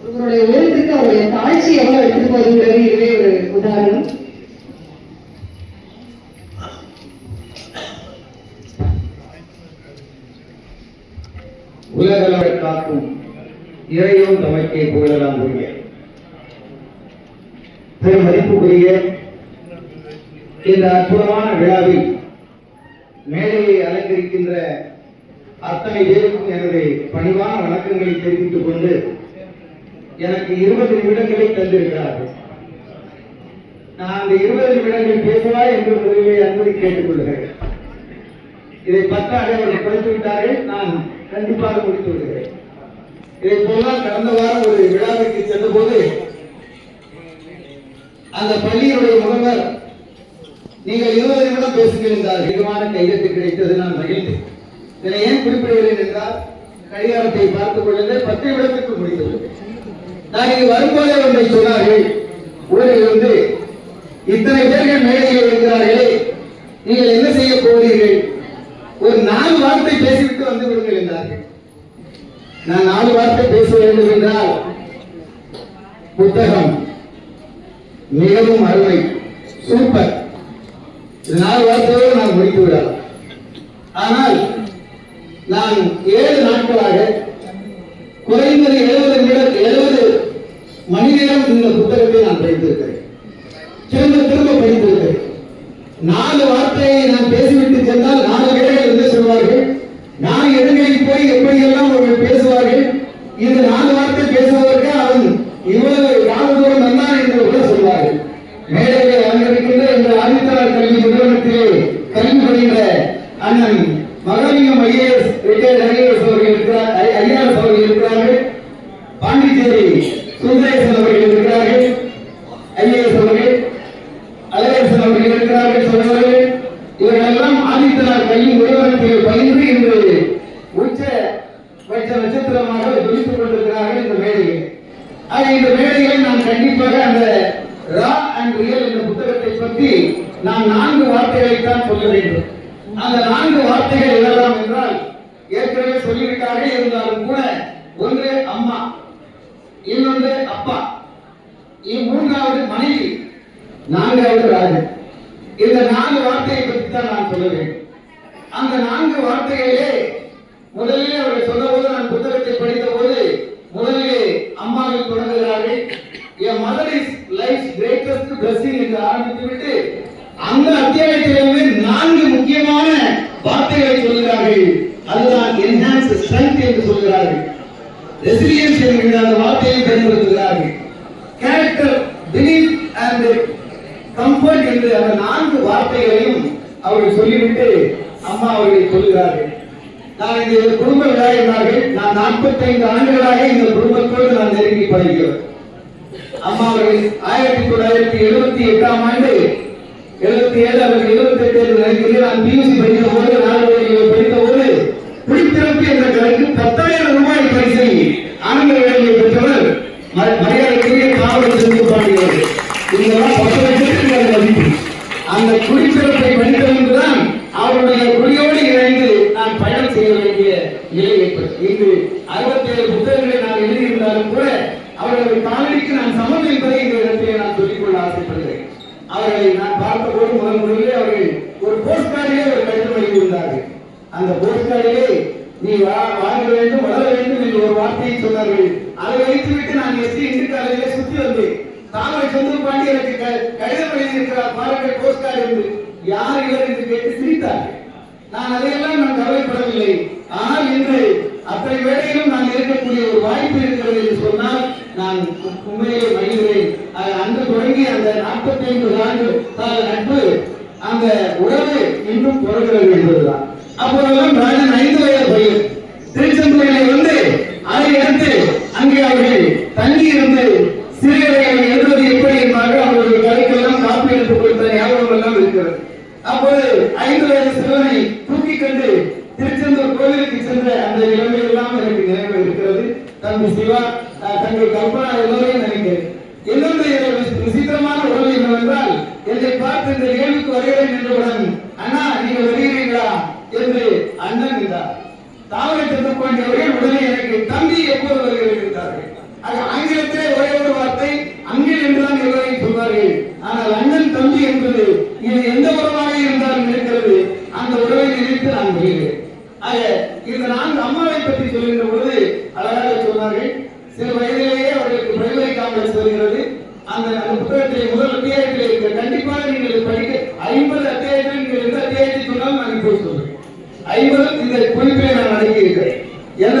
உங்களுடைய உயரத்திற்கு அவருடைய தாழ்ச்சி எவ்வளவு எடுத்துட்டு போகுதுங்கிறது இதுவே ஒரு உதாரணம். உலகளவை காக்கும் இறையும் தமக்கே புகழலாம் உரிய பெரும் மதிப்புக்குரிய இந்த அற்புதமான விழாவில் மேடையை அலங்கரிக்கின்ற அத்தனை பேருக்கும் எனது பணிவான வணக்கங்களை தெரிவித்துக் கொண்டு எனக்கு இருபது நிமிடங்களை தந்திருக்கிறார்கள். நான் அந்த இருபது நிமிடங்கள் பேசுவாய் என்று முதலிலே அன்பு கேட்டுக் கொள்கிறேன். இதை பத்தாக அவர்கள் குறைத்து விட்டார்கள் நான் கண்டிப்பாக முடித்து விடுகிறேன் இதை போல கடந்த வாரம் ஒரு விழாவிற்கு சென்ற போது அந்த பள்ளியினுடைய முகவர் நீங்கள் இருபது நிமிடம் பேசுங்கள் என்றார். அதிகமான கையெழுத்து கிடைத்தது நான் மகிழ்ந்தேன். இதை ஏன் குறிப்பிடுகிறேன் என்றால் கடிகாரத்தை பார்த்துக் கொள்ளுங்கள் பத்து நிமிடத்துக்கு முடிந்தது நான் இங்கு வரும்போதே ஒன்றை சொன்னார்கள். ஊரில் வந்து இத்தனை பேர்கள் மேடையில் இருக்கிறார்களே நீங்கள் என்ன செய்ய போகிறீர்கள்? ஒரு நாலு வார்த்தை பேசிவிட்டு வந்து விடுங்கள் என்றார்கள். நான் நாலு வார்த்தை பேச வேண்டும் என்றால் புத்தகம் மிகவும் அருமை. சூப்பர் இது நாலு வார்த்தையோடு நான் முடித்து விடலாம். ஆனால் நான் ஏழு நாட்களாக குறைந்தது எழுபது நிமிடம் எழுபது மணி நேரம் இந்த புத்தகத்தை நான் படித்திருக்கிறேன். திரும்ப திரும்ப படித்திருக்கிறேன். நாலு வாரம் நான் பேசிவிட்டு சென்றால் நாலு பேர்கள் என்ன சொல்வார்கள் நாலு இடங்களில் போய் எப்படியெல்லாம் அவர்கள் பேசுவார்கள் இந்த நாலு வார்த்தை பேசுவதற்கு அவன் இவ்வளவு நாலு தூரம் வந்தான் என்று கூட சொல்வார்கள் மேடையில் அலங்கரிக்கின்ற இந்த ஆதித்தனார் கல்வி நிறுவனத்திலே கல்வி பயின்ற அண்ணன் மகாலிங்கம் ஐஏஎஸ் ரிட்டையர்ட் ஐஏஎஸ் அவர்கள் இருக்கிறார் ஐஆர்எஸ் அவர்கள் இருக்கிறார்கள் பாண்டிச்சேரி சுந்தரேசன் அவர்கள் இருக்கிறார்கள் ஐஏஎஸ் அவர்கள் அழகரசன் அவர்கள் இருக்கிறார்கள் சொன்னவர்கள் இவர்களெல்லாம் ஆதித்தனார் கல்வி நிறுவனத்தில் பயின்று இன்று உச்ச பட்ச நட்சத்திரமாக ஜொலித்துக் கொண்டிருக்கிறார்கள் இந்த மேடையில் ஆக இந்த மேடையில் நான் கண்டிப்பாக அந்த ரா அண்ட் ரியல் என்ற புத்தகத்தை பற்றி நான் நான்கு வார்த்தைகளை தான் சொல்ல வேண்டும். அந்த நான்கு வார்த்தைகள் எதெல்லாம் என்றால் ஏற்கனவே சொல்லிவிட்டார்கள் இருந்தாலும் கூட ஒன்று அம்மா இன்னொன்று அப்பா மூன்றாவது மனைவி நான்காவது ராஜன். இந்த நான்கு வார்த்தையை பற்றி தான் நான் சொல்ல வேண்டும். அந்த நான்கு வார்த்தைகளே முதலிலே அவர்கள் சொன்னபோது நான் புத்தகத்தை படித்த போது முதலிலே அம்மாவில் தொடங்குகிறார்கள் என் mother is life greatest blessing என்று ஆரம்பித்துவிட்டு அந்த அத்தியாயத்திலிருந்து நான்கு முக்கியமான வார்த்தைகளை சொல்கிறார்கள் அதுதான் என்ஹான்ஸ் ஸ்ட்ரென்த் என்று சொல்கிறார்கள் ரெசிலியன்ஸ் என்கிற அந்த வார்த்தையை பயன்படுத்துகிறார்கள் கேரக்டர் பிலீஃப் அண்ட் கம்ஃபர்ட் என்று அந்த நான்கு வார்த்தைகளையும் அவர்கள் சொல்லிவிட்டு அம்மா அவர்கள் சொல்கிறார்கள் நான் இந்த குடும்ப விழா என்றார்கள் நான் 45 ஆண்டுகளாக இந்த குடும்பத்தோடு நான் நெருங்கி பழகிறேன் அம்மா அவர்கள் ஆயிரத்தி தொள்ளாயிரத்தி எழுபத்தி எட்டாம் ஆண்டு எழுபத்தி ஏழு அவர்கள் எழுபத்தி எட்டு நான் பியூசி படிக்கிற போது நாலு படித்த போது குடிப்பிறப்பு என்ற கலைக்கு பத்தாயிரம் ரூபாய் பரிசை ஆனந்த வேலையை பெற்றவர் ம- மரியாதைக்குரிய காவல் செஞ்சு பாடுகிறது இதெல்லாம் பத்து லட்சத்துக்கு அது மதிப்பு அந்த குடிப்பிறப்பை படித்தவன்தான் அவருடைய குடியோடு இணைந்து நான் பயணம் செய்ய வேண்டிய நிலை ஏற்பட்டது இங்கு அறுபத்தி ஏழு புத்தகங்களை நான் எழுதியிருந்தாலும் கூட அவர்களது காலடிக்கு நான் சமம் என்பதை இந்த இடத்திலே நான் சொல்லிக்கொள்ள ஆசைப்படுகிறேன் அவர்களை நான் பார்த்தபோது முதல் முதலிலே அவர்கள் ஒரு போஸ்ட் கார்டிலே ஒரு கடிதம் எழுதியிருந்தார்கள் அந்த போஸ்ட் கார்டிலே நீ வா வாங்க வேண்டும் வளர வேண்டும் என்று ஒரு வார்த்தையை சொன்னார்கள். அதை வைத்துவிட்டு நான் எஸ்டி இந்து காலையிலே சுற்றி வந்தேன். தாமரை சொந்த பாண்டி எனக்கு கடிதம் எழுதியிருக்கிறார். பாருங்கள் போஸ்ட் கார்டு என்று. யார் இவர் என்று கேட்டு சிரித்தார்கள். நான் அதையெல்லாம் நான் கவலைப்படவில்லை. ஆனால் இன்று அத்தனை வேளையிலும் நான் இருக்கக்கூடிய ஒரு வாய்ப்பு இருக்கிறது என்று சொன்னால் நான் உண்மையை மகிழ்கிறேன். அன்று தொடங்கி அந்த நாற்பத்தி ஐந்து ஆண்டு கால நட்பு அந்த உறவு இன்னும் தொடர்கிறது என்பதுதான். அப்போதெல்லாம் நான் ஐந்து வயது பையன் திருச்செந்தூரிலே வந்து அதை எடுத்து அங்கே அவர்கள் தங்கி இருந்து சிறுகதைகளை எழுதுவது எப்படி என்பார்கள் அவர்களுடைய கலைக்கெல்லாம் காப்பி எடுத்துக் கொடுத்த ஞாபகம் எல்லாம் இருக்கிறது. அப்போது ஐந்து வயது சிறுவனை தூக்கி கண்டு திருச்செந்தூர் கோவிலுக்கு சென்ற அந்த இளமையெல்லாம் எனக்கு நினைவு இருக்கிறது. தம்பி சிவா அஹ், தங்கை கல்பனா எல்லோரையும் நினைக்கிறேன் இன்னொன்று என்னோட விசித்திரமான உறவு என்னவென்றால் என்னை பார்த்து இந்த நிகழ்வுக்கு வருகிறேன் என்றவுடன் அண்ணா நீங்கள் வருகிறீர்களா என்று அண்ணன் என்றார் தாமரை சந்திரபாண்டி உடனே எனக்கு தம்பி எப்போது வருகிறேன் என்றார்கள். ஆங்கிலத்திலே ஒரே ஒரு வார்த்தை அங்கில் என்றுதான் எல்லோரையும் சொல்வார்கள். ஆனால் அண்ணன் தம்பி என்பது இது எந்த உறவாக இருந்தாலும் இருக்கிறது. அந்த உறவை நினைத்து நான் வருகிறேன் ஆக இந்த நான்கு அம்மாவை பற்றி சொல்கின்ற பொழுது அழகாக சொன்னார்கள் சிறு வயதிலேயே அவர்களுக்கு பிரைமரி காம்ப்ளெக்ஸ் வருகிறது அந்த அந்த புத்தகத்திலே முதல் அத்தியாயத்தில் இருக்க கண்டிப்பாக நீங்கள் படிக்க ஐம்பது அத்தியாயம் நீங்கள் எந்த அத்தியாயத்தை சொன்னாலும் நான் இப்போ சொல்றேன் ஐம்பது இந்த குறிப்பை நான் அடக்கி இருக்கிறேன்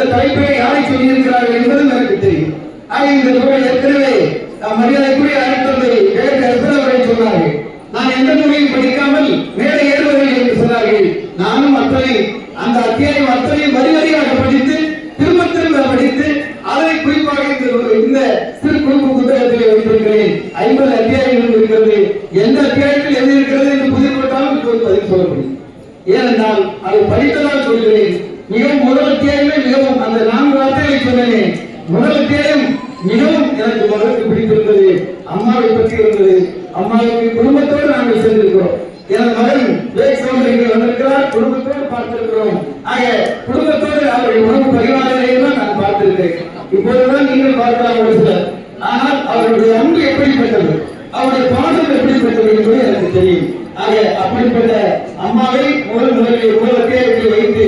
எந்த தலைப்பை யாரை சொல்லியிருக்கிறார்கள் என்பதும் எனக்கு தெரியும். ஆனால் இந்த நூலை ஏற்கனவே அஹ், மரியாதைக்குரிய அனைத்தந்தை வேறு அவரை சொன்னார்கள். நான் எந்த நூலையும் படிக்காமல் மேலே ஏறுவதில்லை என்று சொன்னார்கள் நானும் அத்தனை அந்த அத்தியாயம் அத்தனையும் வரி வரியாக படித்து திரும்ப திரும்ப படித்து அதை குறிப்பாக இந்த இந்த சிறு குறுப்பு புத்தகத்திலே வைத்திருக்கிறேன் ஐம்பது அத்தியாயங்கள் இருக்கிறது எந்த அத்தியாயத்தில் எது இருக்கிறது என்று புதிர் போட்டாலும் இப்போது பதில் சொல்ல முடியும் ஏனென்றால் அதை படித்ததால் சொல்கிறேன் மிகவும் முதல் அத்தியாயமே மிகவும் அந்த நான்கு வார்த்தைகளை உலகத்திலேயும் மிகவும் எனக்கு மகளுக்கு பிடித்திருந்தது அம்மாவை பற்றி இருந்தது. அம்மாவுக்கு குடும்பத்தோடு நாங்கள் சென்றிருக்கிறோம் எனது மகன் வேக் சோதனை வந்திருக்கிறார். குடும்பத்தோடு பார்த்திருக்கிறோம். ஆக குடும்பத்தோடு அவருடைய உணவு பரிமாறலையும் தான் நான் பார்த்திருக்கிறேன். இப்போதுதான் நீங்கள் பார்க்கலாம் ஒரு சிலர். ஆனால் அவருடைய அன்பு எப்படிப்பட்டது? அவருடைய பாசம் எப்படிப்பட்டது என்பது எனக்கு தெரியும். ஆக அப்படிப்பட்ட அம்மாவை முதல் முதலில் உலகத்தை வைத்து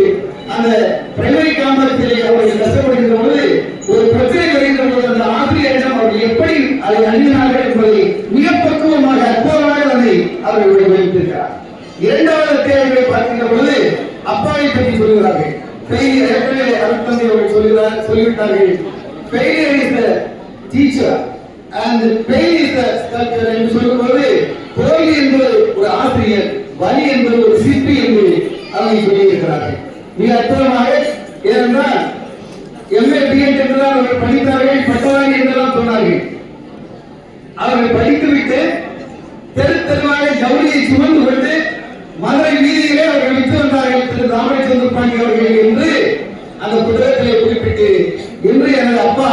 அந்த பிரைமரி காமரத்திலே அவர்கள் கஷ்டப்படுகின்ற பொழுது ஒரு பிரச்சனை வருகின்ற பொழுது அந்த ஆசிரியரிடம் அவர்கள் எப்படி அதை அணுகினார்கள் என்பதை மிக பக்குவமாக அற்புதமாக அதை அவர்கள் வடிவமைத்திருக்கிறார் இரண்டாவது தேவைகளை பார்க்கின்ற பொழுது அப்பாவை பற்றி சொல்கிறார்கள். ஃபெயிலியர் ஏற்கனவே அருட்தந்தை அவர்கள் சொல்கிறார் சொல்லிவிட்டார்கள். Failure is the teacher and pain is the sculpture என்று சொல்லும்போது தோல்வி என்பது ஒரு ஆசிரியர் வலி என்பது ஒரு சிற்பி என்று அவர்கள் சொல்லியிருக்கிறார்கள். மிக அற்புதமாக ஏனென்றால் எம்ஏ பிஎட் என்றுதான் அவர்கள் படித்தார்கள் பட்டதாரி என்றெல்லாம் சொன்னார்கள். அவர்கள் படித்துவிட்டு தெரு தெருவாக ஜவுளியை சுமந்து கொண்டு மதுரை வீதியிலே அவர்கள் விட்டு வந்தார்கள். திரு. ராமச்சந்திர பாண்டி அவர்கள் என்று அந்த புத்தகத்திலே குறிப்பிட்டு இன்று எனது அப்பா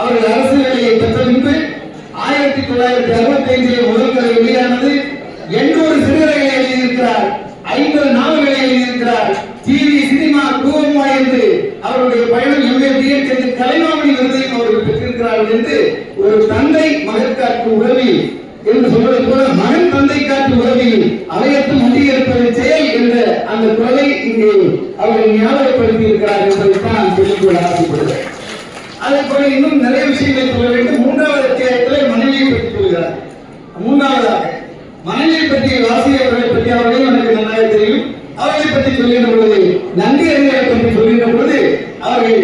அவர்கள் அரசு வேலையை பெற்ற பின்பு ஆயிரத்தி தொள்ளாயிரத்தி அறுபத்தி ஐந்திலே முதல் கலை வெளியானது. எண்ணூறு சிறுகதைகளை எழுதியிருக்கிறார் ஐம்பது நாவல்களை எழுதியிருக்கிறார் டிவி சினிமா கூவம்மா என்று அவருடைய பயணம் எம்ஏ பிஎட் என்று கலைமாமணி விருதையும் அவர்கள் வந்து ஒரு தந்தை மகன் காட்டும் என்று சொல்வது போல மகன் தந்தை காட்டும் உறவில் அவையற்று முண்டியிருப்பது செயல் என்ற அந்த குரலை இங்கே அவர்கள் ஞாபகப்படுத்தி இருக்கிறார் என்பதைத்தான் சொல்லிக்கொள்ள ஆசைப்படுகிறேன். அதே போல இன்னும் நிறைய விஷயங்களை சொல்ல வேண்டும். மூன்றாவது அத்தியாயத்தில் மனைவியை பற்றி சொல்கிறார். மூன்றாவதாக மனைவியை பற்றி வாசியவர்களை பற்றி அவர்களையும் எனக்கு நன்றாக தெரியும். அவர்களை பற்றி சொல்கின்ற பொழுது நன்றி அறிஞரை பற்றி சொல்கின்ற பொழுது அவர்கள்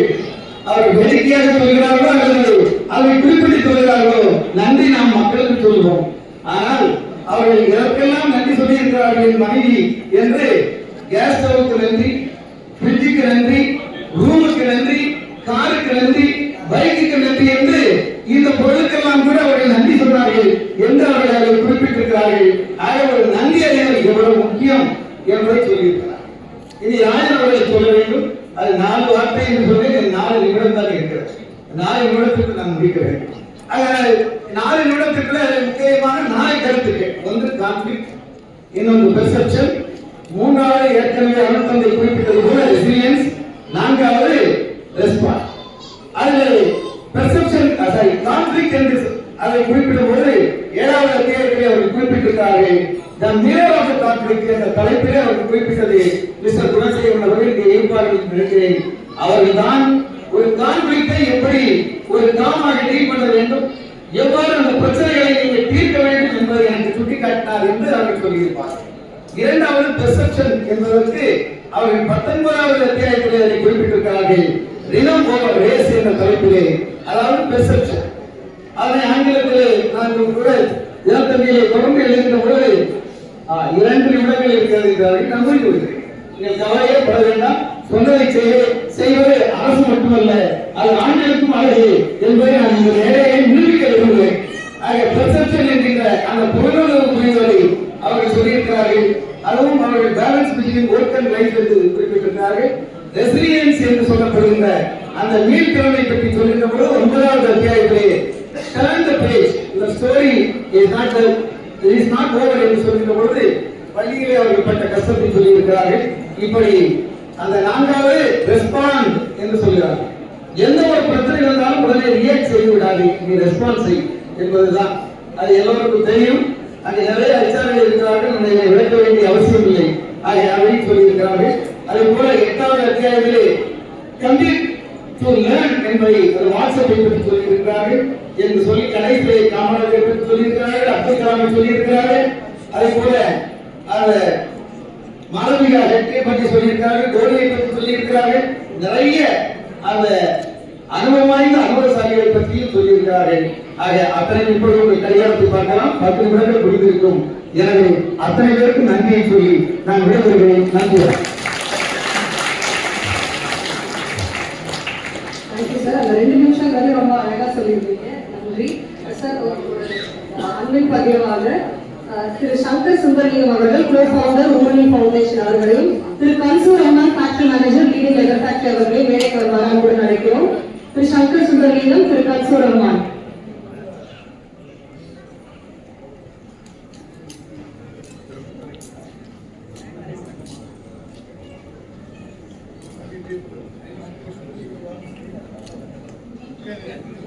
அவர்கள் வேடிக்கையாக சொல்கிறார்களோ அல்லது அவர்கள் குறிப்பிட்டு சொல்கிறார்களோ நன்றி நாம் மக்களுக்கு சொல்கிறோம் ஆனால் அவர்கள் இதற்கெல்லாம் நன்றி சொல்லியிருக்கிறார்கள் என் மனைவி என்று கேஸ் ஸ்டவுக்கு நன்றி ஃப்ரிட்ஜுக்கு நன்றி ரூமுக்கு நன்றி காருக்கு நன்றி பைக்குக்கு நன்றி என்று இந்த பொருளுக்கெல்லாம் கூட அவர்கள் நன்றி சொன்னார்கள் என்று அவர்கள் அதில் குறிப்பிட்டிருக்கிறார்கள் ஆக ஒரு நன்றி அறிதல் எவ்வளவு முக்கியம் என்பதை சொல்லியிருக்கிறார் இனி ராஜன் அவர்களை சொல்ல வேண்டும் அது நாலு வார்த்தை என்று சொல்லி எனக்கு நாலு நிமிடம் தான் இருக்கிறது நாலு நிமிடத்துக்கு நான் முடிக்க வேண்டும் ஆக நாலு நிமிடத்துக்குள்ள முக்கியமான நாலு கருத்துக்கள் ஒன்று கான்ஃபிளிக் இன்னொன்று பெர்செப்ஷன் மூன்றாவது ஏற்கனவே அனுத்தந்தை குறிப்பிட்டது போல ரெசிலியன்ஸ் நான்காவது ரெஸ்பான்ஸ் அதில் பெர்செப்ஷன் சாரி கான்ஃபிளிக் என்று அதை குறிப்பிடும் போது ஏழாவது அத்தியாயத்திலே அவர்கள் குறிப்பிட்டிருக்கிறார்கள் த மிரர் ஆஃப் கான்ஃபிளிக் என்ற தலைப்பிலே அவர்கள் குறிப்பிட்டது மிஸ்டர் குணசேகரன் அவர்கள் இங்கே ஏற்பாடு நினைக்கிறேன் அவர்கள் தான் ஒரு கான்ஃபிளிக்டை எப்படி ஒரு காமாக டீல் பண்ண வேண்டும்? எவ்வாறு அந்த பிரச்சனைகளை நீங்கள் தீர்க்க வேண்டும் என்பதை எனக்கு சுட்டிக்காட்டினார் என்று அவர்கள் சொல்லியிருப்பார் இரண்டாவது பெர்செப்ஷன் என்பதற்கு அவர்கள் பத்தொன்பதாவது அத்தியாயத்திலே அதை குறிப்பிட்டிருக்கிறார்கள். ரினம் ஓவர் ரேஸ் என்ற தலைப்பிலே அதாவது பெர்செப்ஷன் அதை ஆங்கிலத்திலே நான் கூட தினத்தந்தியை தொடர்ந்து எழுதுகின்ற பொழுது இரண்டு நிமிடங்கள் இருக்கிறது என்றார்கள் நான் கூறிக்கொள்கிறேன் நீங்கள் கவலையே பட வேண்டாம். சொன்னதை செய்ய செய்வது அரசு மட்டுமல்ல அது ஆண்களுக்கும் அழகு என்பதை நான் இந்த நேரையை நிரூபிக்க விரும்புகிறேன். ஆக பெர்செப்ஷன் என்கின்ற அந்த புலனுணர்வு புரிதலை அவர்கள் சொல்லியிருக்கிறார்கள். அதுவும் அவர்கள் balance between work and life என்று குறிப்பிட்டிருக்கிறார்கள். ரெசிலியன்ஸ் என்று சொல்லப்படுகின்ற அந்த மீள்திறனை பற்றி சொல்கின்ற பொழுது ஒன்பதாவது அத்தியாயத்திலே turn the page is not is not over என்று சொல்கின்ற பொழுது பள்ளியிலே அவர்கள் பட்ட கஷ்டத்தை சொல்லி இருக்கிறார்கள் இப்படி அந்த நான்காவது ரெஸ்பாண்ட் என்று சொல்கிறார்கள். எந்த ஒரு பிரச்சனை இருந்தாலும் உடனே ரியாக்ட் செய்து விடாது நீ ரெஸ்பான்ஸ் செய். என்பதுதான். அது எல்லோருக்கும் தெரியும். அங்கே நிறைய விசாரணை இருக்கிறார்கள். அதை விளக்க வேண்டிய அவசியம் இல்லை. ஆகிய அவையும் சொல்லியிருக்கிறார்கள். அதே போல எட்டாவது அத்தியாயத்திலே கம்ப்ளீட் டு லேர்ன் என்பதை ஒரு வாட்ஸ்அப்பை பற்றி சொல்லியிருக்கிறார்கள் என்று சொல்லி கடைசியிலே காமராஜரை பற்றி சொல்லியிருக்கிறார்கள் அப்துல் கலாமை சொல்லியிருக்கிறார்கள். அதே போல அந்த மாளவிகா ஹெக்டே பற்றி சொல்லியிருக்கிறார்கள் தோனியை பற்றி சொல்லியிருக்கிறார்கள். நிறைய அந்த அனுபவம் வாய்ந்த அனுபவசாலிகளை பற்றியும் சொல்லியிருக்கிறார்கள். ஆக அத்தனை இப்பொழுது உங்கள் கல்யாணத்தை பார்க்கலாம். பத்து நிமிடங்கள் முடிந்திருக்கும். எனவே அத்தனை பேருக்கும் நன்றியை சொல்லி நான் விடைபெறுகிறேன். நன்றி. ரெண்டு நிமிஷம் வந்து ரொம்ப அழகா சொல்லியிருந்தீங்க நன்றி. சார் அன்பின் பதிவாளர் திரு சங்கர் சுந்தரலிங்கம் அவர்கள் கோ ஃபவுண்டர் உமனி ஃபவுண்டேஷன் அவர்களையும் திரு கன்சூர் அம்மான் factory manager leading leather factory அவர்களையும் மேடைக்கு வருமாறு அன்புடன் அழைக்கிறோம். திரு சங்கர் சுந்தரலிங்கம் 네.